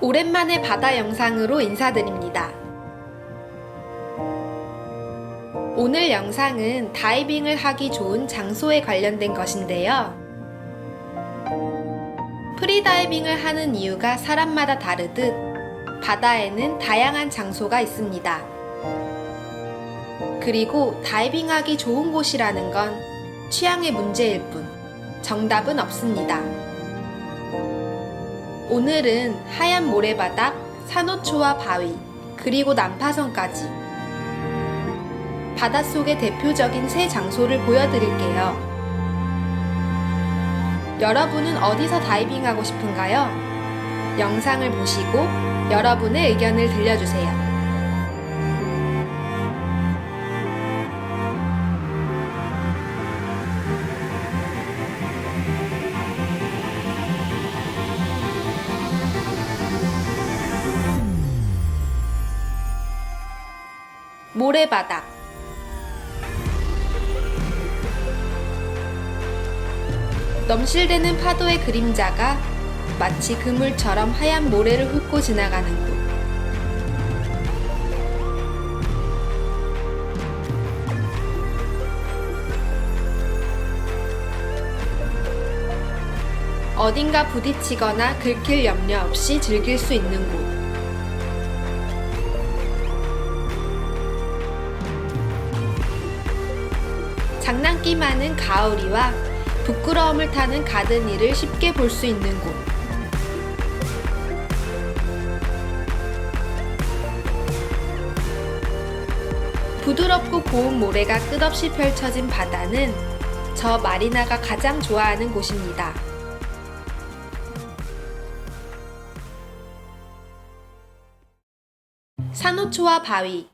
오랜만에 바다 영상으로 인사드립니다. 오늘 영상은 다이빙을 하기 좋은 장소에 관련된 것인데요. 프리다이빙을 하는 이유가 사람마다 다르듯 바다에는 다양한 장소가 있습니다. 그리고 다이빙하기 좋은 곳이라는 건 취향의 문제일 뿐 정답은 없습니다. 오늘은 하얀 모래바닥, 산호초와 바위, 그리고 난파선까지 바닷속의 대표적인 세 장소를 보여드릴게요. 여러분은 어디서 다이빙하고 싶은가요? 영상을 보시고 여러분의 의견을 들려주세요. 모래바닥 넘실대는 파도의 그림자가 마치 그물처럼 하얀 모래를 훑고 지나가는 곳. 어딘가 부딪히거나 긁힐 염려 없이 즐길 수 있는 곳. 장난기 많은 가을이와 부끄러움을 타는 가든이를 쉽게 볼 수 있는 곳. 부드럽고 고운 모래가 끝없이 펼쳐진 바다는 저 마리나가 가장 좋아하는 곳입니다. 산호초와 바위,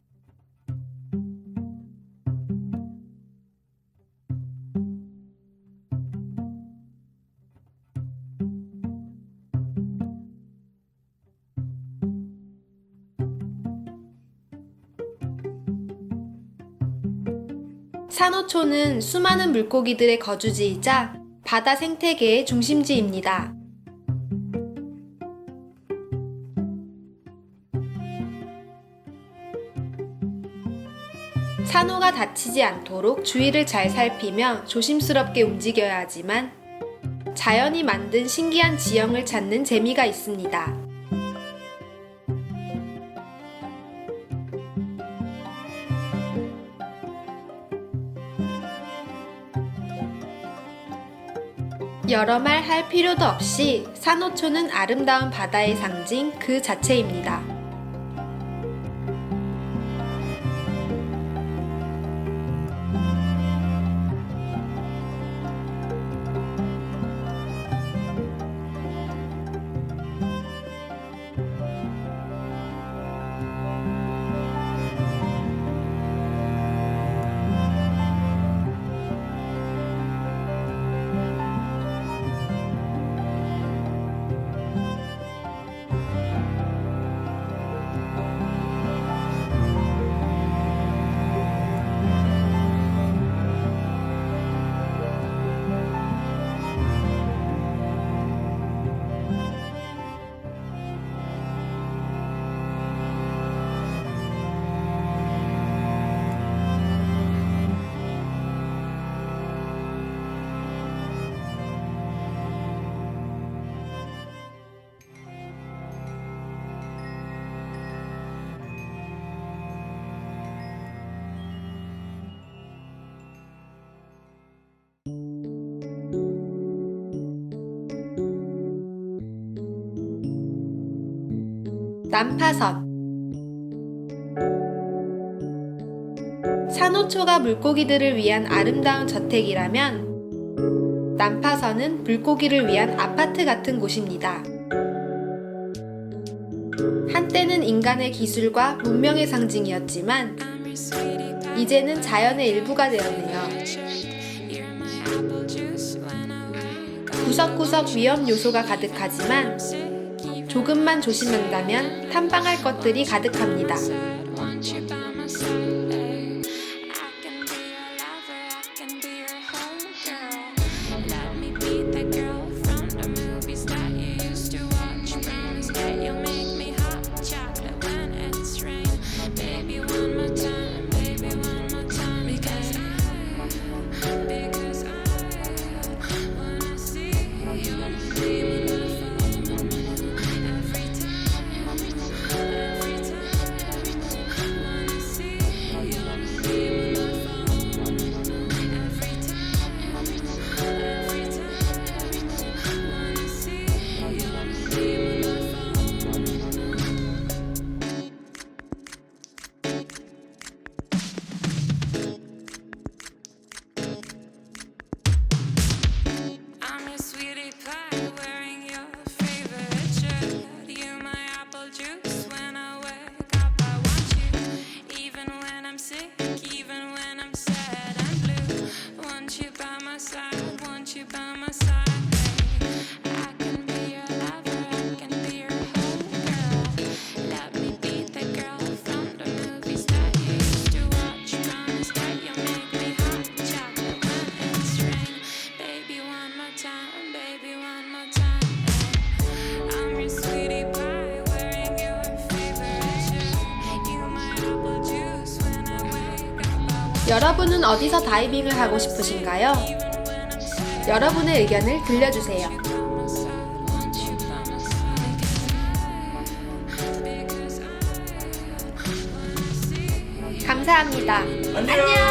산호초는 수많은 물고기들의 거주지이자 바다 생태계의 중심지입니다. 산호가 다치지 않도록 주위를 잘 살피며 조심스럽게 움직여야 하지만 자연이 만든 신기한 지형을 찾는 재미가 있습니다. 여러 말 할 필요도 없이 산호초는 아름다운 바다의 상징 그 자체입니다. 난파선 산호초가 물고기들을 위한 아름다운 저택이라면 난파선은 물고기를 위한 아파트 같은 곳입니다. 한때는 인간의 기술과 문명의 상징이었지만 이제는 자연의 일부가 되었네요. 구석구석 위험 요소가 가득하지만 조금만 조심한다면 탐방할 것들이 가득합니다. 여러분은 어디서 다이빙을 하고 싶으신가요? 여러분의 의견을 들려주세요. 감사합니다. 안녕. 안녕.